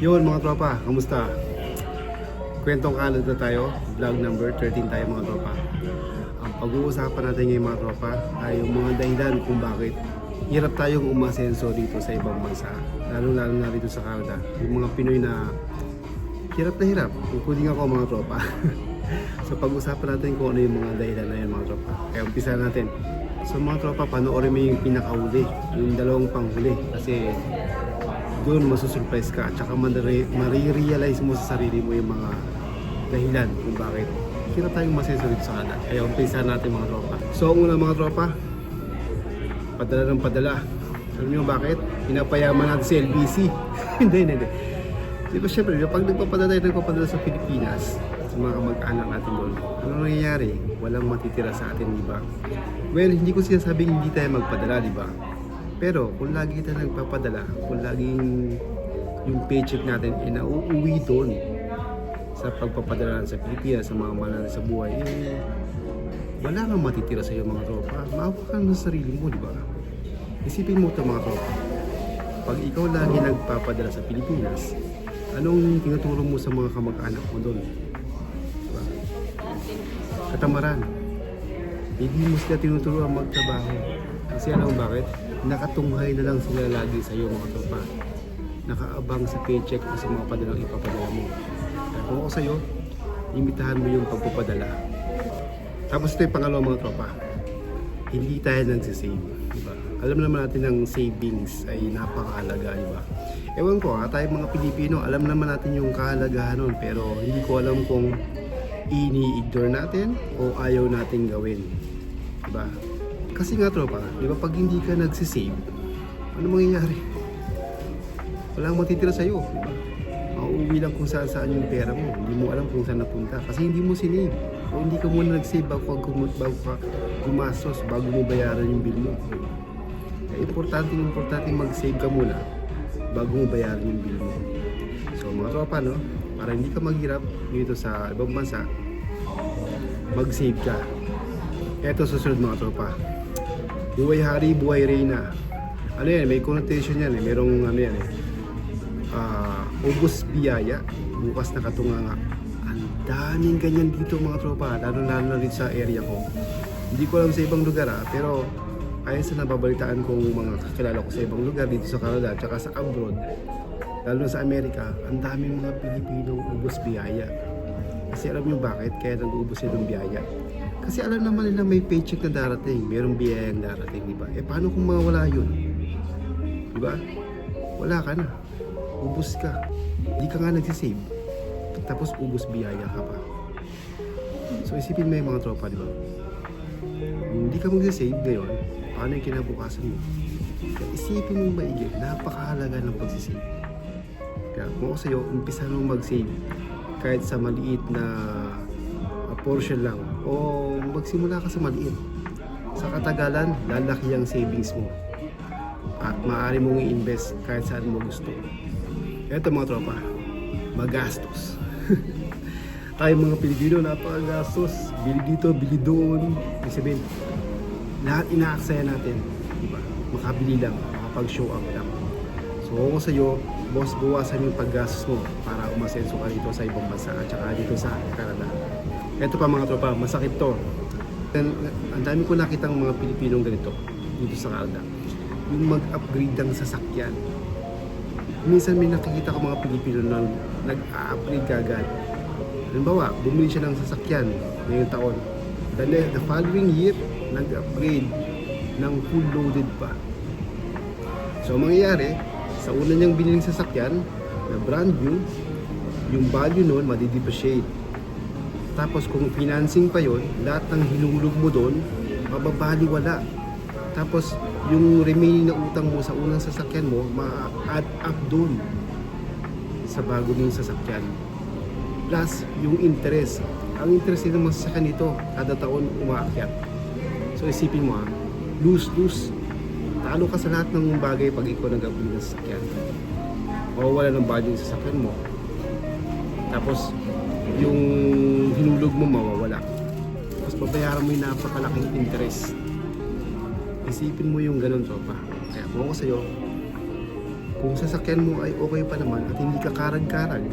Yun mga tropa, kamusta? Kwentong kalad na tayo, vlog number 13 tayo mga tropa. Ang pag-uusapan natin ngayon mga tropa ay yung mga dahilan kung bakit hirap tayong umasenso dito sa ibang bansa. Lalo-lalo na dito sa Canada. Yung mga Pinoy na hirap na hirap, including ako mga tropa. so pag-usapan natin kung ano yung mga dahilan na yun mga tropa. Kaya umpisa natin. So mga tropa, panoorin mo yung pinakauli, yung dalawang panghuli. Kasi doon masusurprise ka at saka marirealize mo sa sarili mo yung mga dahilan kung bakit hirap tayong masenso dito sa Canada. Kaya umpisa natin mga tropa. So ang una mga tropa, padala ng padala. Alam niyo bakit? Pinapayaman natin si LBC. hindi, hindi, hindi. Di ba syempre, pag nagpapadala tayo, nagpapadala sa Pilipinas, sa mga kamag-anak natin doon, ano nangyayari? Walang matitira sa atin, di ba? Well, hindi ko sinasabing hindi tayo magpadala, di ba? Pero kung lagi tayo nagpapadala, kung laging yung paycheck natin ay nauuwi doon sa pagpapadala sa Pilipinas, sa mga mahal sa buhay, eh, wala kang matitira sa iyo mga tropa. Maawa ka ng sarili mo, di ba? Isipin mo ito mga tropa. Pag ikaw lagi nagpapadala sa Pilipinas, anong tinuturo mo sa mga kamag-anak mo doon? Diba? Katamaran. Hindi mo sila tinuturuan magtrabaho. Kasi alam bakit? Nakatunghay na lang sila lagi sa iyo mga tropa. Nakaabang sa paycheck o sa mga padalang ipapadala mo. Kaya kung ako sa iyo, imitahan mo yung pagpapadala. Tapos ito yung pangalawa mga tropa. Hindi tayo nagsisave. Diba? Alam naman natin ang savings ay napakahalaga, di ba? Ewan ko ha, tayo mga Pilipino, alam naman natin yung kahalagahan nun, pero hindi ko alam kung ini-ignore natin o ayaw natin gawin. Diba? Kasi nga tropa, di ba pag hindi ka nagsisave, ano mangyayari? Walang matitira sa'yo, di ba? Mauuwi lang kung saan saan yung pera mo. Hindi mo alam kung saan napunta kasi hindi mo sinave. O hindi ka muna nag-save bago ka, gum- bago ka gumastos, bago mo bayaran yung bill mo. Kaya importante, importante mag-save ka muna bago mo bayaran yung bill mo. So mga tropa, no? Para hindi ka maghirap dito sa ibang bansa, mag-save ka. Ito susunod mga tropa. Buhay hari, buhay reyna. Ano yan, may connotation yan eh. Merong ano yan eh. Ah, ubos biyaya, bukas na katunganga. Ang daming ganyan dito mga tropa, lalo lalo na rin sa area ko. Hindi ko alam sa ibang lugar ah, pero ayon sa nababalitaan kong mga kakilala ko sa ibang lugar dito sa Canada, tsaka sa abroad, lalo sa Amerika, ang daming mga Pilipinong ubos biyaya. Kasi alam nyo bakit kaya nag-ubos sila ng biyaya? Kasi alam naman nila may paycheck na darating, merong biyayang darating, di ba? Eh paano kung mawala yun? Di ba? Wala ka na. Ubus ka. Hindi ka nga nagsisave. Tapos ubus biyaya ka pa. So isipin mo yung mga tropa, di ba? Hindi ka magsisave ngayon, paano yung kinabukasan mo? Isipin mo maigi, napakahalaga ng pagsisave. Kaya kung ako sa'yo, umpisa mo mag-save kahit sa maliit na uh, portion lang o magsimula ka sa maliit. Sa katagalan, lalaki ang savings mo at maaari mong i-invest kahit saan mo gusto. Ito mga tropa, magastos. Tayo mga Pilipino, napakagastos. Bili dito, bili doon. Ibig sabihin, lahat inaaksaya natin. Diba? Makabili lang, makapag-show up lang. So ako sa'yo, boss, bawasan yung paggastos mo para umasenso ka dito sa ibang bansa at saka dito sa Canada. Ito pa mga tropa, masakit to. And, ang dami ko nakitang mga Pilipinong ganito dito sa Canada. Yung mag-upgrade ng sasakyan. Minsan may nakikita ko mga Pilipino na nag-upgrade kagad. Halimbawa, bumili siya ng sasakyan ngayong taon. The, the following year, nag-upgrade ng full loaded pa. So, ang mangyayari, sa una niyang biniling sasakyan, na brand new, yung value nun, madidepreciate. Tapos kung financing pa yon, lahat ng hinulog mo doon, mababaliwala. Tapos yung remaining na utang mo sa unang sasakyan mo, ma-add up doon sa bago mong sasakyan. Plus, yung interest. Ang interest din naman sa sasakyan nito, kada taon umaakyat. So isipin mo ha, lose-lose. Talo ka sa lahat ng bagay pag ikaw nag-upgrade ng sasakyan. Mawawala ng value yung sasakyan mo. Tapos, yung hinulog mo mawawala. Tapos babayaran mo yung napakalaking interest. Isipin mo yung ganun, tropa. Kaya kung ako sa'yo, Kung sasakyan mo ay okay pa naman at hindi ka karag-karag,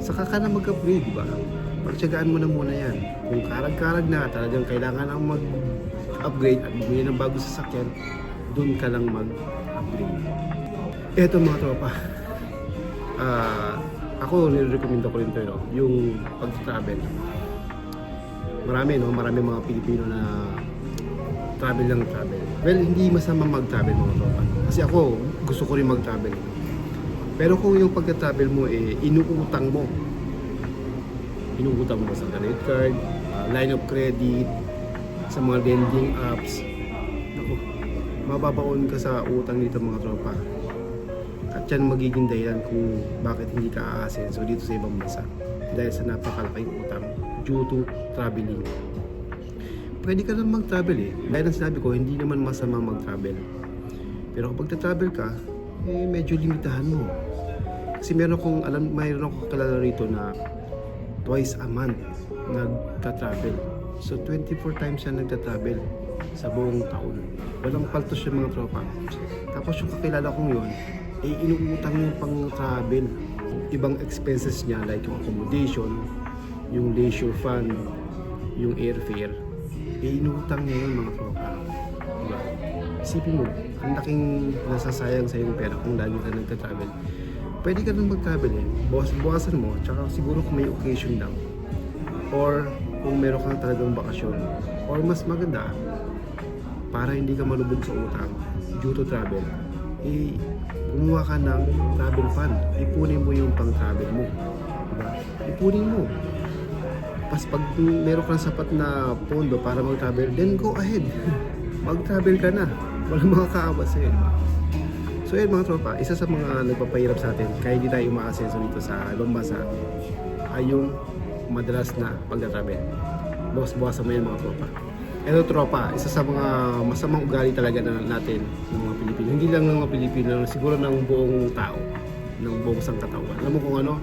saka ka na mag-upgrade, di ba? Pagtsagaan mo na muna yan. Kung karag-karag na, talagang kailangan ang mag-upgrade at bumili ng bagong sasakyan, doon ka lang mag-upgrade. Eto mga tropa, ah, ako nire-recommend ko rin to, no? yung pag-travel. Marami, no? Marami mga Pilipino na travel lang travel. Well, hindi masama mag-travel mga tropa. Kasi ako, gusto ko rin mag-travel. Pero kung yung pagka-travel mo, eh, inuutang mo. Inuutang mo sa credit card, ah, line of credit, sa mga lending apps. Ako, mababaon ka sa utang nito mga tropa. At yan magiging dahilan kung bakit hindi ka aasenso dito sa ibang bansa. Dahil sa napakalaking utang due to traveling. Pwede ka lang mag-travel eh. Dahil ang sinabi ko, hindi naman masama mag-travel. Pero kapag na-travel ka, eh medyo limitahan mo. Kasi meron akong, alam, mayroon akong kakilala rito na twice a month nagta-travel. So 24 times siya nagta-travel sa buong taon. Walang paltos yung mga tropa. Tapos yung kakilala kong yun, eh inuutang yung pang travel. Ibang expenses niya like yung accommodation, yung leisure fund, yung airfare. Eh inuutang niya yun mga tropa. Diba? Isipin mo, ang laking nasasayang sa yung pera kung lagi ka nagta-travel. Pwede ka nang mag-travel eh. Bawas, bawasan mo, tsaka siguro kung may occasion lang. Or kung meron kang talagang bakasyon. Or mas maganda, para hindi ka malubog sa utang due to travel, eh, kumuha ka ng travel fund. Ipunin mo yung pang-travel mo. Diba? Ipunin mo. Pas pag meron kang sapat na pondo para mag-travel, then go ahead. Mag-travel ka na. Walang mga kaawa sa'yo. Diba? So yun mga tropa, isa sa mga nagpapahirap sa atin kaya hindi tayo umaasenso dito sa ibang ay yung madalas na pagta-travel. Bawas-bawasan mo yun mga tropa. Ito tropa, isa sa mga masamang ugali talaga na natin ng mga Pilipino. Hindi lang ng mga Pilipino, siguro ng buong tao, ng buong sangkatawan. Alam mo kung ano?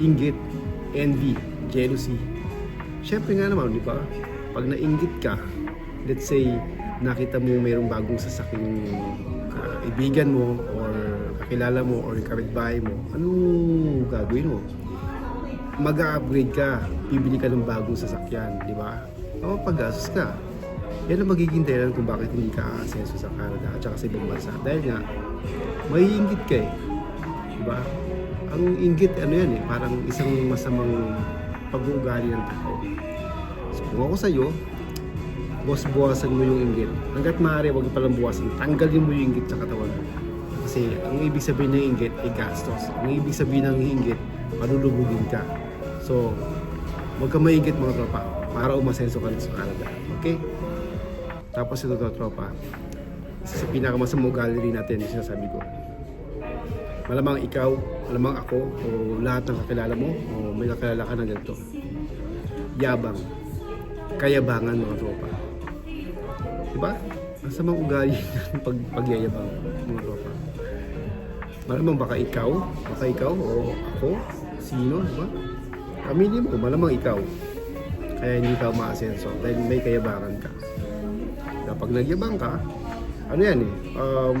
Inggit, envy, jealousy. Siyempre nga naman, di ba? Pag nainggit ka, let's say, nakita mo mayroong bagong sasaking kaibigan mo or kakilala mo or kapitbahay mo, anong gagawin mo? Mag-upgrade ka, bibili ka ng bagong sasakyan, di ba? O pag-gastos ka. Yan ang magiging dahilan kung bakit hindi ka aasenso sa Canada at saka sa ibang bansa. Dahil nga, may inggit ka eh. Di ba? Ang inggit, ano yan eh, parang isang masamang pag-uugali ng tao. So kung ako sa'yo, buwas-buwasan mo yung inggit. Hanggat maaari, huwag palang buwasan. Tanggalin mo yung inggit sa katawan mo. Kasi ang ibig sabihin ng inggit ay gastos. Ang ibig sabihin ng inggit, malulubugin ka. So, huwag ka maingit mga tropa para umasenso ka sa Canada. Okay? Tapos ito to, tropa. Isa sa pinakamasamang gallery natin, yung sinasabi ko. Malamang ikaw, malamang ako, o lahat ng kakilala mo, o may kakilala ka na ganito. Yabang. Kayabangan mga tropa. Diba? Ang samang ugali ng pag, pagyayabang mga tropa. Malamang baka ikaw, baka ikaw o ako, sino, diba? Pamilya mo, malamang ikaw. Kaya hindi ka umaasenso dahil may kayabangan ka. Kapag nagyabang ka, ano yan eh, um,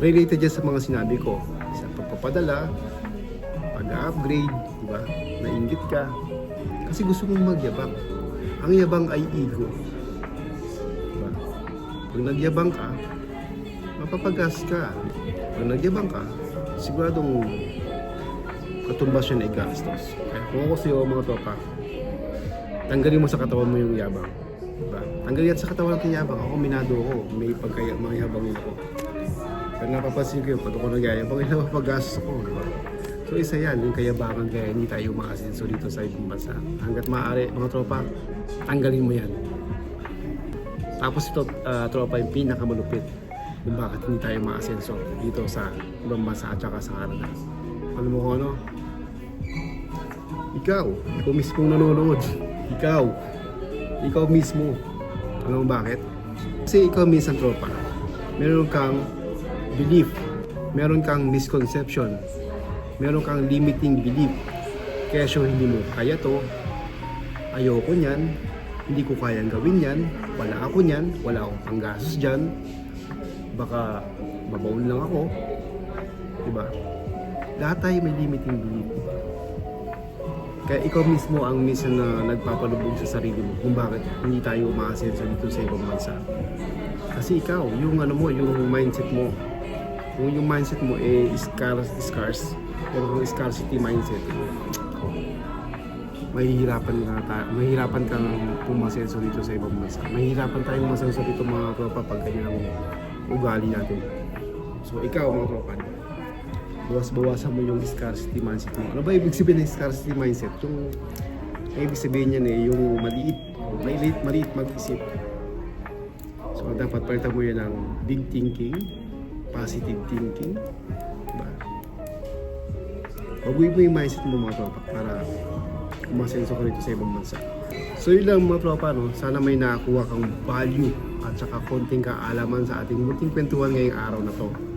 related yan sa mga sinabi ko. Sa pagpapadala, pag-upgrade, di ba? Nainggit ka. Kasi gusto mong magyabang. Ang yabang ay ego. Diba? Pag nagyabang ka, mapapagas ka. Pag nagyabang ka, siguradong katumbas yun ay gastos. Kaya kung ako sa'yo mga tropa, tanggalin mo sa katawan mo yung yabang. Diba? Tanggalin yan sa katawan natin yabang. Ako, minado ako. May pagkaya, mga yabangin ako. Pero napapansin ko yun, pag ako nagyayabang, ay napapagastos ako. Diba? So isa yan, yung kayabangan kaya hindi tayo umaasenso dito sa ibang bansa. Hanggat maaari, mga tropa, tanggalin mo yan. Tapos ito, ah, tropa, yung pinakamalupit kung bakit hindi tayo maasenso dito sa ibang bansa at saka sa Canada. Alam mo kung ano? Ikaw, ikaw mismo nanonood. Ikaw, ikaw mismo. Alam mo bakit? Kasi ikaw minsan tropa, meron kang belief, meron kang misconception, meron kang limiting belief. Kaya siya hindi mo kaya to, ayoko niyan, hindi ko kayang gawin yan, wala ako niyan, wala akong panggastos dyan, baka mabaon lang ako. Diba? Lahat tayo may limiting belief. Kaya ikaw mismo ang minsan na nagpapalubog sa sarili mo kung bakit hindi tayo umaasenso dito sa ibang bansa. Kasi ikaw, yung ano mo, yung mindset mo, kung yung mindset mo eh scarce, scarce, pero kung scarcity mindset, mahihirapan ka ta- mahihirapan kang pumasenso dito sa ibang bansa. Mahihirapan tayong masenso dito mga tropa pag ganyan ang ugali natin. So ikaw mga tropa, bawas-bawasan mo yung scarcity mindset mo. Ano ba ibig sabihin ng scarcity mindset? Yung ang ibig sabihin yan eh, yung maliit, maliit, maliit mag-isip. So dapat palitan mo yan ng big thinking, positive thinking, diba? Baguhin mo yung mindset mo mga tropa para umasenso ka dito sa ibang bansa. So yun lang mga tropa, no? sana may nakakuha kang value at saka konting kaalaman sa ating munting kwentuhan ngayong araw na to.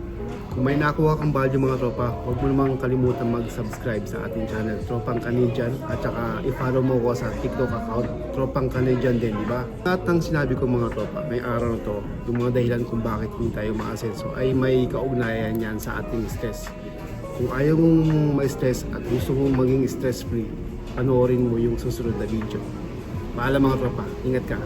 Kung may nakuha kang value mga tropa, huwag mo namang kalimutan mag-subscribe sa ating channel, Tropang Canadian, at saka i-follow mo ko sa TikTok account, Tropang Canadian din, di ba? Lahat ng sinabi ko mga tropa, may araw na to, yung mga dahilan kung bakit hindi tayo maasenso ay may kaugnayan yan sa ating stress. Kung ayaw mong ma-stress at gusto mong maging stress-free, panoorin mo yung susunod na video. Paalam mga tropa, ingat ka.